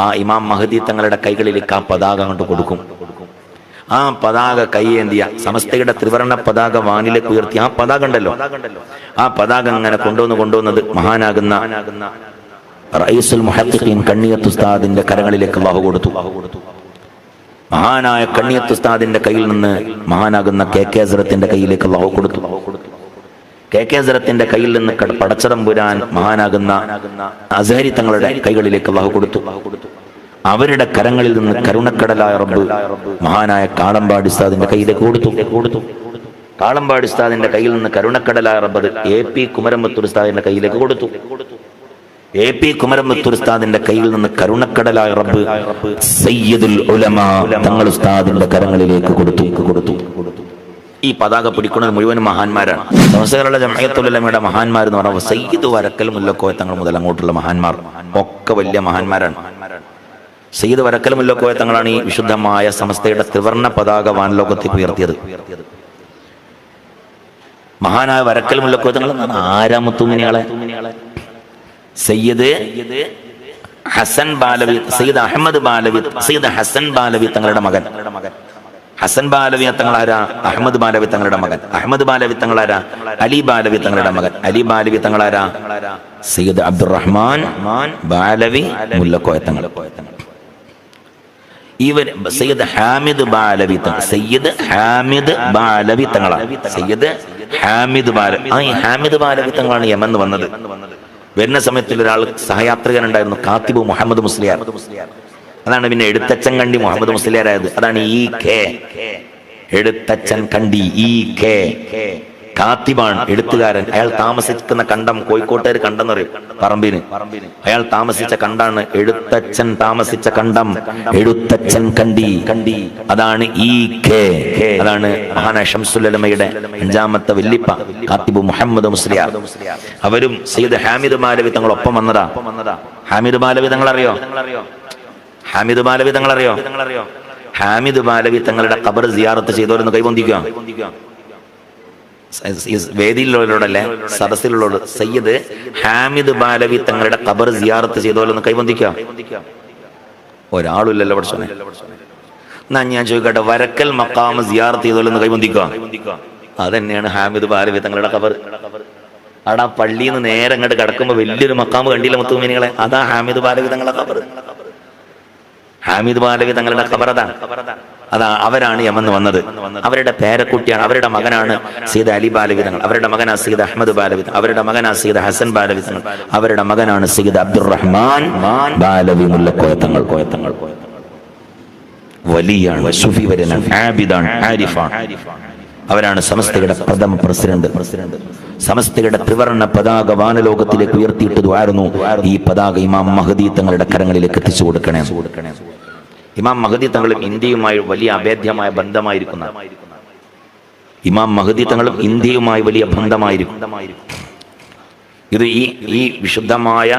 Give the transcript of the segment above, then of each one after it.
ആ ഇമാം മഹദി തങ്ങളുടെ കൈകളിലേക്ക് ആ പതാക അങ്ങോട്ട് കൊടുക്കും. ആ പതാക കൈയേന്തിയ സമസ്തയുടെ ത്രിവർണ പതാക വാനിലേക്ക് ഉയർത്തി. ആ പതാക ഉണ്ടല്ലോ. ആ പതാക അങ്ങനെ കൊണ്ടുവന്ന് കൊണ്ടുവന്നത് മഹാനാകുന്ന റൈസുൽ മുഹദ്ദിഖീൻ കണ്ണിയത്ത് ഉസ്താദിന്റെ കരങ്ങളിലേക്ക് അള്ളാഹു കൊടുത്തു. മഹാനായ കണ്ണിയത്ത് ഉസ്താദിന്റെ കയ്യിൽ നിന്ന് മഹാനാകുന്ന കെ കെ അസറത്തിന്റെ കയ്യിലേക്ക് അള്ളാഹു കൊടുത്തു. കെ കെ ഹസരത്തിന്റെ കയ്യിൽ നിന്ന് കട- പടച്ചതം പുരാൻ മഹാനാകുന്ന അസഹരി തങ്ങളുടെ കൈകളിലേക്ക് അള്ളാഹു കൊടുത്തു. അവരുടെ കരങ്ങളിൽ നിന്ന് കരുണക്കടലായ റബ്ബ് മഹാനായ കാളമ്പാടി ഉസ്താദിന്റെ കയ്യിലേക്ക് കൊടുത്തു. കൊടുത്തു കാളമ്പാടി ഉസ്താദിന്റെ കയ്യിൽ നിന്ന് കരുണക്കടലായ റബ്ബ് എ പി കുമരമ്പത്തൂർ ഉസ്താദിന്റെ കയ്യിലേക്ക് കൊടുത്തു. എ പി കുമരമ്പത്തൂർ ഉസ്താദിന്റെ കയ്യിൽ നിന്ന് കരുണക്കടലായ റബ്ബ് സയ്യിദുൽ ഉലമ തങ്ങൾ ഉസ്താദിന്റെ കരങ്ങളിലേക്ക് കൊടുത്തു കൊടുത്തു. ഈ പതാക പിടിക്കുന്നത് മുഴുവൻ മഹാന്മാരാണ്. സംസ്ഥകളുടെ ജമയത്തുലമയുടെ മഹാന്മാർ എന്ന് പറയുമ്പോൾ സയ്യിദ് വരക്കൽ മുല്ലക്കോയ തങ്ങൾ മുതൽ അങ്ങോട്ടുള്ള മഹാന്മാർ. ഒക്കെ വലിയ മഹാന്മാരാണ്. സയ്യിദ് വരക്കൽ മുല്ലക്കോയ തങ്ങളാണ് ഈ വിശുദ്ധമായ സംസ്ഥയുടെ ത്രിവർണ പതാക വാൻലോകത്തേക്ക് ഉയർത്തിയത്. മഹാനായ വരക്കൽ മുല്ലക്കോയ തങ്ങൾ ആരാമുത്തുമിനിയാളെ സയ്യിദ് ഹസൻ ബാലവി സയ്യിദ് അഹമ്മദ് ബാലവി സയ്യിദ് ഹസൻ ബാലവി തങ്ങളുടെ മകൻ. ഹസൻ ബാലവി തങ്ങളാരാ അഹമ്മദ് ബാലവി തങ്ങളുടെ മകൻ. അഹമ്മദ് ബാലവി തങ്ങളാരാ അലി ബാലവി തങ്ങളുടെ മകൻ. അലി ബാലവി തങ്ങളാരാ സയ്യിദ് അബ്ദുറഹ്മാൻ ബാലവി മുല്ലക്കോയ തങ്ങൾ ഇവർ സയ്യിദ് ഹാമിദ് ബാലവി തങ്ങൾ സയ്യിദ് ഹാമിദ് ബാലവി തങ്ങളാണ് സയ്യിദ് ഹാമിദ് ബാല ആ ഹാമിദ് ബാലവി തങ്ങളാണ് യമൻ വന്നത്. വരുന്ന സമയത്തിൽ ഒരാൾ സഹയാത്രികൻ ഉണ്ടായിരുന്നു. കാത്തിബ് മുഹമ്മദ് മുസ്ലിയാർ. അതാണ് പിന്നെ എഴുത്തച്ഛൻ കണ്ടി മുഹമ്മദ് മുസ്ലിയാരായത്. അതാണ് ഈ കെ എഴുത്തച്ഛൻ കണ്ടി ഈ കെ കാത്തിബാണ് എഴുത്തുകാരൻ. അയാൾ താമസിക്കുന്ന കണ്ടം കോഴിക്കോട്ടുകാർ കണ്ടെന്ന് പറയും പറമ്പിന്. അയാൾ താമസിച്ച കണ്ടാണ് എഴുത്തച്ഛൻ താമസിച്ച കണ്ടം. എഴുത്തച്ഛൻ കണ്ടി. കണ്ടി അതാണ് ഈ കെ അതാണ് മഹാന ഷംസുലമയുടെ അഞ്ചാമത്തെ വല്ലിപ്പ കാത്തിബു മുഹമ്മദ് മുസ്ലിയ അവരും സയ്യിദ് ഹാമിദ് മാലവി തങ്ങളൊപ്പം വന്നതാ. ഹാമിദ് മാലവി തങ്ങൾ അറിയോ ഹാമിദ് ബാലവി തങ്ങൾ അറിയോ ഹാമിദ് ബാലവി തങ്ങളുടെ ഖബർ സിയാറത്ത് ചെയ്തവരെന്ന് കൈപൊന്തിക്കുക വേദിയിലുള്ളവരോടല്ലേ? സദസ്സിലുള്ളവരോട്. സയ്യദ് ഹാമിദ് ബാലവി തങ്ങളുടെ ഖബർ സിയാറത്ത് ചെയ്തവരൊന്ന് കൈബന്ധിക്കുക ഒരാളില്ലല്ലോ പഠിച്ചോനെ എന്നാ ഞാൻ ചോദിക്കട്ടെ വരക്കൽ മക്കാമ് സിയാറത്ത് ചെയ്തോലെന്ന് കൈബന്ധിക്കുക അതന്നെയാണ് ഹാമിദ് ബാലവി തങ്ങളുടെ ഖബർ. അവിടെ പള്ളിയിൽ നിന്ന് നേരെ അങ്ങോട്ട് കിടക്കുമ്പോൾ വലിയൊരു മക്കാമ് കണ്ടില്ല മുത്തുമിനികളെ? അതാ ഹാമിദ് ബാലവി തങ്ങളുടെ ഖബർ. ഹാമിദ് ബാലവി തങ്ങളുടെ ഖബറതാണ് അതാ അവരാണ് യമന്ന് വന്നത്. അവരുടെ പേരക്കുട്ടിയാണ് അവരുടെ മകനാണ് സീത അലി ബാലവിതങ്ങൾ അവരുടെ മകനാ സീത അഹമ്മദ് ബാലവി തങ്ങൾ. അവരുടെ മകനാ സീത ഹസൻ ബാലവിതങ്ങൾ അവരുടെ മകനാണ് സീത അബ്ദുറഹ്മാൻ ബാലവി മുല്ല തങ്ങൾ കോയത്തങ്ങൾ. വലിയാണ് ആബിദാണ് ആരിഫാണ് അവരാണ് സമസ്തയുടെ പ്രഥമ പ്രസിഡന്റ്. പ്രസിഡന്റ് സമസ്തയുടെ ത്രിവർണ പതാക വാനലോകത്തിലേക്ക് ഉയർത്തിയിട്ടതുമായിരുന്നു ഈ പതാക ഇമാം മഹദി തങ്ങളുടെ കരങ്ങളിലേക്ക് എത്തിച്ചു കൊടുക്കണേ. ഇമാം മഹദി തങ്ങളും ഇന്ത്യയുമായി വലിയ അഭേദ്യമായ ബന്ധമായിരിക്കുന്ന. ഇമാം മഹദി തങ്ങളും ഇന്ത്യയുമായി വലിയ ബന്ധമായിരിക്കും. ഇത് ഈ ഈ വിശുദ്ധമായ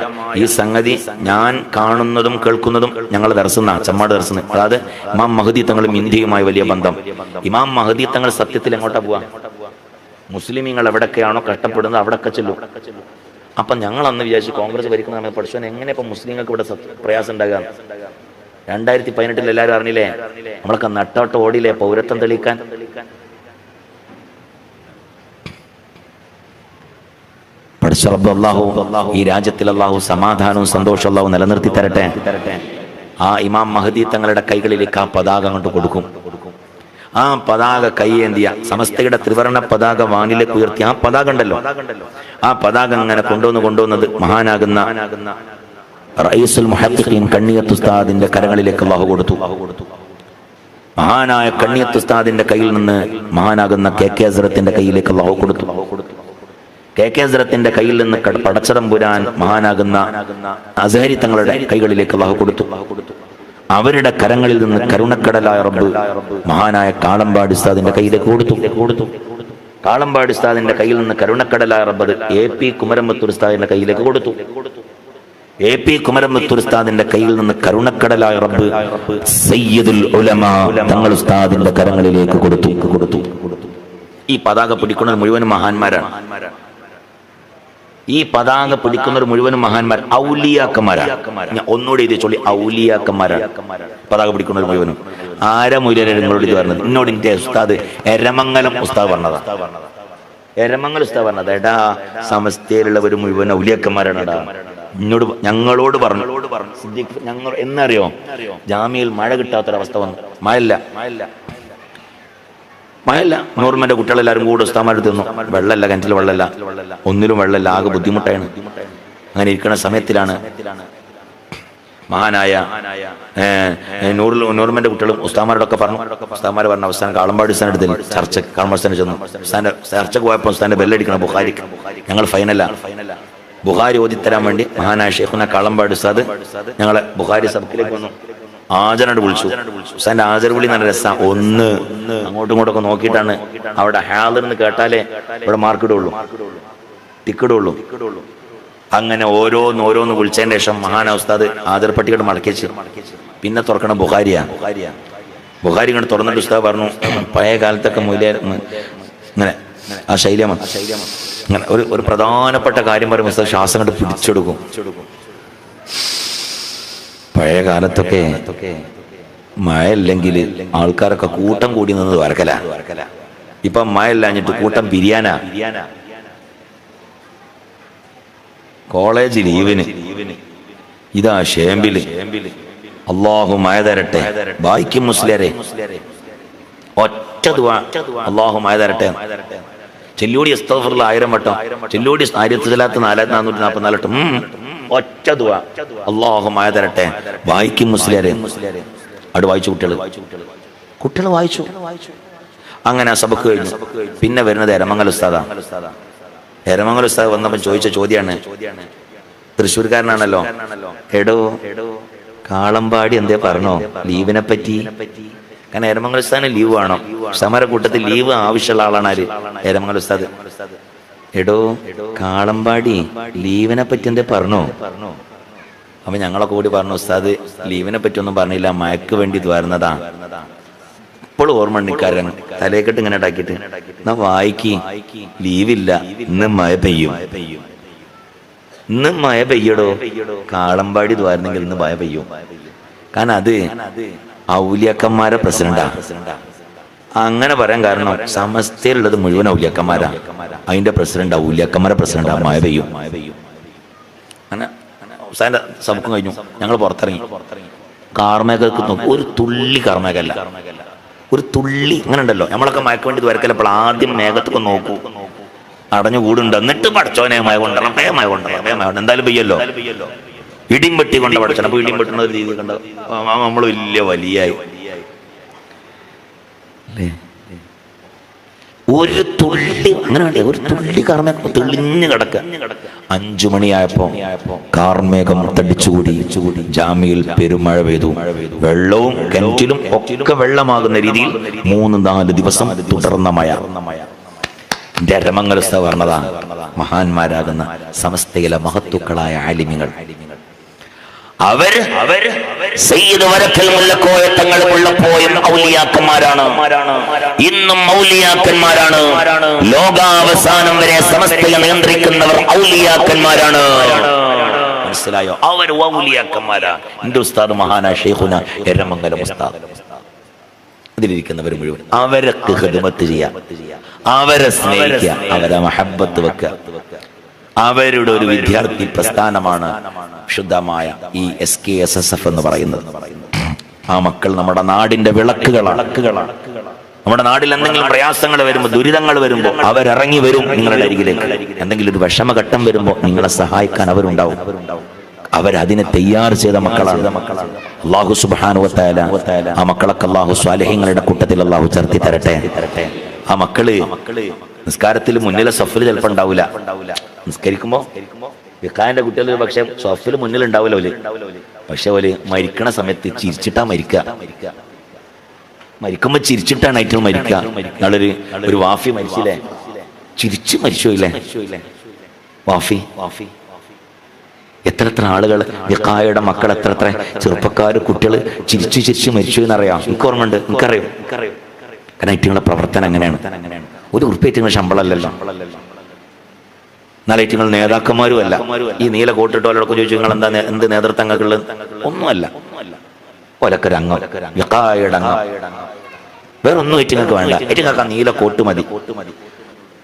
ഈ സംഗതി ഞാൻ കാണുന്നതും കേൾക്കുന്നതും ഞങ്ങൾ ദർശന ചമ്മാട് ദർശന. അതായത് ഇമാം മഹദി തങ്ങളും ഇന്ത്യയുമായി വലിയ ബന്ധം. ഇമാം മഹദി തങ്ങൾ സത്യത്തിൽ എങ്ങോട്ടാ പോവാ? മുസ്ലിമീങ്ങൾ എവിടൊക്കെയാണോ കഷ്ടപ്പെടുന്നത് അവിടൊക്കെ ചെല്ലും. അപ്പൊ ഞങ്ങൾ അന്ന് വിചാരിച്ചു കോൺഗ്രസ് ഭരിക്കുന്ന സമയത്ത് പഠിച്ചവൻ എങ്ങനെ ഇപ്പൊ മുസ്ലിങ്ങൾക്ക് ഇവിടെ പ്രയാസം ഉണ്ടാകാം? രണ്ടായിരത്തി പതിനെട്ടിൽ എല്ലാവരും അറിഞ്ഞില്ലേ? നമ്മളൊക്കെ നട്ടോട്ട് ഓടിയില്ലേ പൗരത്വം തെളിയിക്കാൻ? ഈ രാജ്യത്തിൽ അള്ളാഹു സമാധാനവും സന്തോഷം അള്ളാഹു നിലനിർത്തി തരട്ടെ. ആ ഇമാം മഹദി തങ്ങളുടെ കൈകളിലേക്ക് ആ പതാക കൊണ്ട് കൊടുക്കും. ആ പതാക കൈയേന്തിയ സമസ്തയുടെ ത്രിവർണ പതാക വാനിലേക്ക് ഉയർത്തി ആ പതാക ഉണ്ടല്ലോ. ആ പതാക അങ്ങനെ കൊണ്ടുവന്ന് കൊണ്ടുവന്നത് മഹാനാകുന്ന റയീസുൽ കണ്ണിയത്ത് ഉസ്താദിന്റെ കരങ്ങളിലേക്ക് അള്ളാഹു കൊടുത്തു. മഹാനായ കണ്ണിയത്ത് ഉസ്താദിന്റെ കയ്യിൽ നിന്ന് മഹാനാകുന്ന കെ കെ അസറത്തിന്റെ കയ്യിലേക്ക് അള്ളാഹു കൊടുത്തു. കെ കെ ഹസ്രത്തിന്റെ കയ്യിൽ നിന്ന് പടച്ചതമ്പുരാൻ പടച്ചതം പുരാൻ മഹാനാകുന്ന അസഹരി തങ്ങളുടെ കൈകളിലേക്ക് അള്ളാഹു കൊടുത്തു. അവരുടെ കരങ്ങളിൽ നിന്ന് കരുണക്കടലായ റബ്ബ് മഹാനായ കാളമ്പാട് ഉസ്താദിന്റെ കയ്യിലേക്ക് കൊടുത്തു. കൊടുത്തു കാളമ്പാട് ഉസ്താദിന്റെ കയ്യിൽ നിന്ന് കരുണക്കടലായ റബ്ബ് എ പി കുമരമ്പത്തൂർ ഉസ്താദിന്റെ കയ്യിലേക്ക് കൊടുത്തു. എ പി കുമരമ്പത്തൂർ ഉസ്താദിന്റെ കയ്യിൽ നിന്ന് കരുണക്കടലായ റബ്ബ് സയ്യിദുൽ ഉലമ തങ്ങൾ ഉസ്താദിന്റെ കരങ്ങളിലേക്ക് കൊടുത്തു. കൊടുത്തു ഈ പതാക പിടിക്കുന്നത് മുഴുവൻ മഹാന്മാരാണ്. ഈ പതാക പിടിക്കുന്നവർ മുഴുവനും മഹാന്മാർ ഔലിയാക്കന്മാരാണ് ഒന്നുകൂടെ ഇത് ചൊല്ലി ഔലിയാക്കന്മാരാണ് പതാക പിടിക്കുന്നവർ മുഴുവനും. ആരാ മുരരെ നിങ്ങളോട് ഇത് പറഞ്ഞത്? എന്നോട് എന്റെ ഉസ്താദ് എരമംഗലം ഉസ്താദ് പറഞ്ഞതാ. എരമംഗലം ഉസ്താദ് പറഞ്ഞത്. എടാ സമസ്തയിലുള്ളവർ മുഴുവൻ ഔലിയാക്കന്മാരാണ് എടാ എന്നോട് ഞങ്ങളോട് പറഞ്ഞു. ഞങ്ങൾ എന്നറിയോ? ജാമ്യയിൽ മഴ കിട്ടാത്തൊരവസ്ഥ വന്നു. മഴയില്ല മഴയില്ല. മഴയില്ല. നൂർമന്റെ കുട്ടികളെല്ലാരും കൂടെ ഉസ്താമാരെടുത്ത് നിന്നു വെള്ളമല്ല കിണറ്റിൽ വെള്ളമല്ല. ഒന്നിലും വെള്ളമല്ല ആകെ ബുദ്ധിമുട്ടാണ്. അങ്ങനെ ഇരിക്കുന്ന സമയത്തിലാണ് മഹാനായ നൂറിൽ നൂർമന്റെ കുട്ടികളും ഉസ്താമാരോടൊക്കെ പറഞ്ഞു. ഉസ്താമാർ പറഞ്ഞ അവസാനം കാളമ്പാടി ഉസ്താൻ എടുത്തിൽ ചർച്ച കാളമ്പാടി ചെന്നു. ഉസ്താന്റെ ചർച്ചക്ക് പോയപ്പോൾ ഉസ്താന്റെ ബെല്ലടിക്കണം ബുഹാരിക്ക് ഞങ്ങൾ ഫൈനലാ ബുഹാരി ഓതിത്തരാൻ വേണ്ടി മഹാനായ ഷെയ്ഖുന കാളമ്പാടി ഉസ്താദ് ഞങ്ങളെ ബുഹാരി സബ്ക്കിലേക്ക് വന്നു. ആചരണ വിളിച്ചു. ഹുസൈന്റെ ആചര വിളി നല്ല രസമാണ് ഒന്ന് അങ്ങോട്ടും ഇങ്ങോട്ടൊക്കെ നോക്കിയിട്ടാണ് അവിടെ ഹാളിന്ന് കേട്ടാലേ ഇവിടെ മാർക്കിടുള്ളൂ ടിക്കിടുള്ളൂ അങ്ങനെ ഓരോന്ന് ഓരോന്ന് വിളിച്ചതിന് ശേഷം മഹാന ഉസ്താദ് ആദർ പട്ടികയുടെ മടക്കിച്ച് പിന്നെ തുറക്കണം ബുഹാരിയ ബുഹാരി ഇങ്ങനെ തുറന്നിട്ട് ഉസ്താദ് പറഞ്ഞു പഴയ കാലത്തൊക്കെ മൂല്യ ഇങ്ങനെ ആ ശൈലമ ഇങ്ങനെ ഒരു ഒരു പ്രധാനപ്പെട്ട കാര്യം പറയുമ്പോൾ ഉസ്താദ് ശ്വാസം കണ്ട് പിടിച്ചെടുക്കും. പഴയ കാലത്തൊക്കെ മഴ ഇല്ലെങ്കിൽ ആൾക്കാരൊക്കെ കൂട്ടം കൂടി നിന്ന് വരക്കല. ഇപ്പൊ മഴ ഇല്ലാഞ്ഞിട്ട് കൂട്ടം പിരിയാനാ കോളേജ് ലീവിന്. ഇതാ ഷേമ്പിൽ. അള്ളാഹു മഴ തരട്ടെ. ബാക്കി മുസ്ലിയരെ. ഒറ്റ അള്ളാഹു മഴ തരട്ടെ. ചെല്ലൂടി ആയിരം വട്ടം. ചെല്ലൂടി ആയിരത്തി തൊള്ളായിരത്തി നാലായിരത്തി നാനൂറ്റി നാൽപ്പത്തിനാല് വട്ടം. ഒറ്റ അള്ളാഹു മായ തരട്ടെ വായിക്കും മുസ്ലിയാരെ. അവിടെ വായിച്ചു കുട്ടികൾ. കുട്ടികൾ വായിച്ചു. അങ്ങനെ സബക്ക് കഴിഞ്ഞു. പിന്നെ വരുന്നത് എരമംഗൽ ഉസ്താദാ. എരമംഗൽ ഉസ്താദ് വന്നപ്പോൾ ചോദിച്ച ചോദ്യമാണ് തൃശ്ശൂർക്കാരനാണല്ലോ. എടോ കാളമ്പാടി എന്തേ പറഞ്ഞോ? ലീവിനെ പറ്റി കാരണം എരമംഗൽ ഉസ്താദിന് ലീവ് വേണം. സമരക്കൂട്ടത്തിൽ ലീവ് ആവശ്യമുള്ള ആളാണ് ആര്? എരമംഗൽ ഉസ്താദ്. എടോ കാളമ്പാടി ലീവിനെ പറ്റി എന്തേ പറഞ്ഞോ? അപ്പൊ ഞങ്ങളൊക്കെ കൂടി പറഞ്ഞു ഉസ്താദ് ലീവിനെ പറ്റി ഒന്നും പറഞ്ഞില്ല മയക്ക് വേണ്ടി ഇത് വരുന്നതാ. ഇപ്പോഴും ഓർമ്മ ഉണ്ടിക്കാരൻ തലേക്കെട്ട് ഇങ്ങനെ ഉണ്ടാക്കിയിട്ട് എന്നാ വായിക്ക് ലീവില്ല ഇന്ന് മഴ പെയ്യും. ഇന്ന് മഴ പെയ്യടോ കാളമ്പാടി ദ്വാരുന്നെങ്കിൽ ഇന്ന് മഴ പെയ്യും. കാരണം അത് ഔലിയക്കന്മാരെ പ്രസിഡന്റാ. അങ്ങനെ പറയാൻ കാരണം സമസ്തയിലുള്ളത് മുഴുവൻ ഔലിയക്കന്മാരാ. അതിന്റെ പ്രസിഡന്റ് ഔലിയക്കന്മാരെ പ്രസിഡന്റ് മഴ പെയ്യും. അങ്ങനെ അവസാന സമുഖം കഴിഞ്ഞു. ഞങ്ങൾ പുറത്തിറങ്ങി. കാർമേഘക്ക് നോക്കും. ഒരു തുള്ളി കാർമേഘല്ല ഒരു തുള്ളി അങ്ങനെ ഉണ്ടല്ലോ. നമ്മളൊക്കെ മയക്ക് വേണ്ടി വരക്കലപ്പോൾ ആദ്യം മേഘത്തൊക്കെ നോക്കൂ. അടഞ്ഞു കൂടുണ്ട്. എന്നിട്ട് പഠിച്ചോനെ മയ കൊണ്ടണം പേ മയ കൊണ്ടണം പേ മയ എന്തായാലും പെയ്യല്ലോ? ഇടിയും വെട്ടി കൊണ്ട് പടച്ചണം അപ്പൊ ഇടിയും രീതി കണ്ട നമ്മൾ വലിയ വലിയായി. ഒരു തുള്ളി അങ്ങനെ ഒരു തുള്ളി കാർമേഘം തെളിഞ്ഞു കിടക്ക അഞ്ചു മണിയായപ്പോ കാർമേഘം തടിച്ചുകൂടി ജാമ്യയിൽ പെരുമഴ പെയ്തു. വെള്ളവും കിണറ്റിലും ഒക്കെ വെള്ളമാകുന്ന രീതിയിൽ മൂന്ന് നാല് ദിവസം തുടർന്ന മഴ. രമംഗലസ്ഥ പറഞ്ഞതാണ് മഹാന്മാരാകുന്ന സമസ്തയിലെ മഹത്തുക്കളായ ആലിമ്യങ്ങൾ. അവർ അവർ സയ്യിദ് വരക്കൽ മുല്ലക്കോയ തങ്ങൾ മുള്ളപ്പോയും ഔലിയാക്കന്മാരാണ്. ഇന്നും ഔലിയാക്കന്മാരാണ്. ലോകാവസാനം വരെ സമസ്തയെ നിയന്ത്രിക്കുന്നവർ ഔലിയാക്കന്മാരാണ്. മനസ്സിലായോ? അവർ ഔലിയാക്കന്മാരാ. എന്റെ ഉസ്താദ് മഹാന ഷെയ്ഖുന എരമംഗലം ഉസ്താദ്. അതിലിരിക്കുന്നവർ മുഴുവൻ. അവരൊക്കെ ഹിദമത്ത് ചെയ്യാം. അവരെ സ്നേഹിക്കുക. അവരെ മഹബത്ത് വെക്കുക. അവരുടെ ഒരു വിദ്യാർത്ഥി പ്രസ്ഥാനമാണ് ശുദ്ധമായ ഈ S K S S F എന്ന് പറയുന്നത്. ആ മക്കൾ നമ്മുടെ നാടിന്റെ വിളക്കുകളാണ്. നമ്മുടെ നാട്ടിൽ എന്തെങ്കിലും പ്രയാസങ്ങൾ വരുമ്പോൾ ദുരിതങ്ങൾ വരുമ്പോൾ അവരിറങ്ങി വരും നിങ്ങളുടെ അരികിലേക്ക്. എന്തെങ്കിലും ഒരു വിഷമഘട്ടം വരുമ്പോൾ നിങ്ങളെ സഹായിക്കാൻ അവരുണ്ടാവും. അവരതിനെ തയ്യാർ ചെയ്ത മക്കളാണ്. അള്ളാഹു സുബാനുവത്തായ ആ മക്കളൊക്കെ അള്ളാഹു സ്വാലഹ്യങ്ങളുടെ കൂട്ടത്തിൽ അള്ളാഹു ചേർത്തി തരട്ടെ. ആ മക്കൾ നിസ്കാരത്തിൽ മുന്നിലെ സഫൽ ചിലപ്പോ ഉണ്ടാവില്ല നിസ്കരിക്കുമ്പോ വിക്കാന്റെ കുട്ടികൾ പക്ഷെ സഫിൽ മുന്നിൽ ഉണ്ടാവില്ല ഓൽ. പക്ഷെ ഓൽ മരിക്കണ സമയത്ത് ചിരിച്ചിട്ടാ മരിക്കുക മരിക്കുമ്പോ ചിരിച്ചിട്ടാണ് ഏറ്റവും മരിക്കുക നല്ലൊരു ഒരു വാഫി മരിച്ചില്ലേ? ചിരിച്ച് മരിച്ചു ഇല്ലേ വാഫി? വാഫി എത്ര എത്ര ആളുകൾ വിക്കായുടെ മക്കൾ എത്ര എത്ര ചെറുപ്പക്കാർ കുട്ടികൾ ചിരിച്ചു ചിരിച്ചു മരിച്ചു എന്നറിയാം. എനിക്ക് ഓർമ്മയുണ്ട്? എനിക്കറിയാം കാരണം ഏറ്റവും പ്രവർത്തനം അങ്ങനെയാണ്. ഒരു ഉറുപ്പേറ്റുള്ള ശമ്പളമല്ലല്ലോ എന്നാലും നിങ്ങൾ നേതാക്കന്മാരും അല്ല ഈ നീല കോട്ടിട്ടോലൊക്കെ ചോദിച്ചു നിങ്ങൾ എന്താ എന്ത് നേതൃത്വങ്ങൾക്കുള്ളത്? ഒന്നുമല്ല. ഒലക്കരങ്ങ വിക്കായുടെ അംഗം വേറെ ഒന്നും ഏറ്റുങ്ങൾക്ക് വേണ്ട. ഏറ്റുങ്ങൾക്ക് ആ നീല കോട്ട് മതി.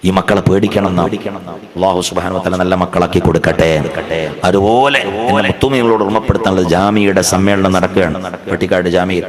ഈ മക്കളെ പേടിക്കണം അള്ളാഹു സുബാനുവത്തല നല്ല മക്കളാക്കി കൊടുക്കട്ടെ. അതുപോലെ എന്നെ ഓർമ്മപ്പെടുത്താനുള്ള ജാമിയുടെ സമ്മേളനം നടക്കുകയാണ്. പട്ടിക്കാട് ജാമിയിൽ